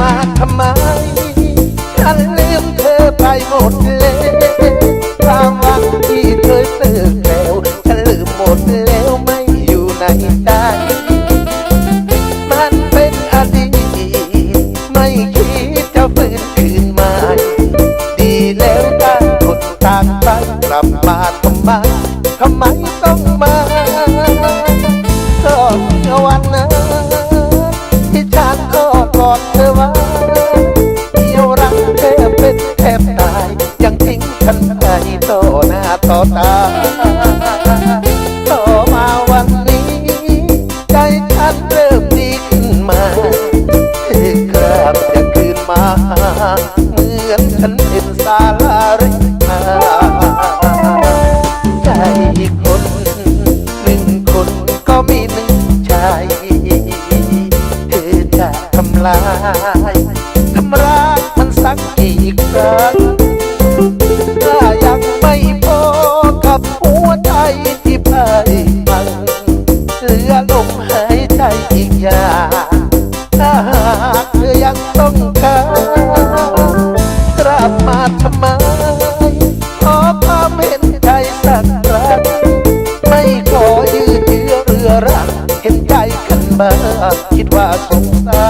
มาทำไมฉันลืมเธอไปหมดเลยความหวังที่เคยเติมแล้วฉันลืมหมดแล้วไม่อยู่ในใจมันเป็นอดีตไม่คิดจะฟื้นคืนมา ดีแล้วต่างคนต่างไปกลับมาทำไมทำไมต้องมาก็เมื่อวันนั้นที่ฉัน ก็กอดเธอว่าเดียวรักแทบเป็นแทบตาย ยังทิ้งฉันไปต่อหน้าต่อตาต่อมาวันนี้ ใจฉันเริ่มดีขึ้นมาเธอกลับจะคืนมา เหมือนฉันายทำร้ายมันสักกี่ครั้งถ้ายังไม่พอกับหัวใจที่พ่ายพังเหลือลมหายใจอีกอย่างถ้าหากเธอยังต้องการกลับมาทำไมขอความเห็นใจสักครั้งไม่ขอยืดเยื้อเรือรังเห็นใจกันบ้างคิดว่าสงสาร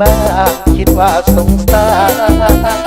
บ้า คิดว่าสงสาร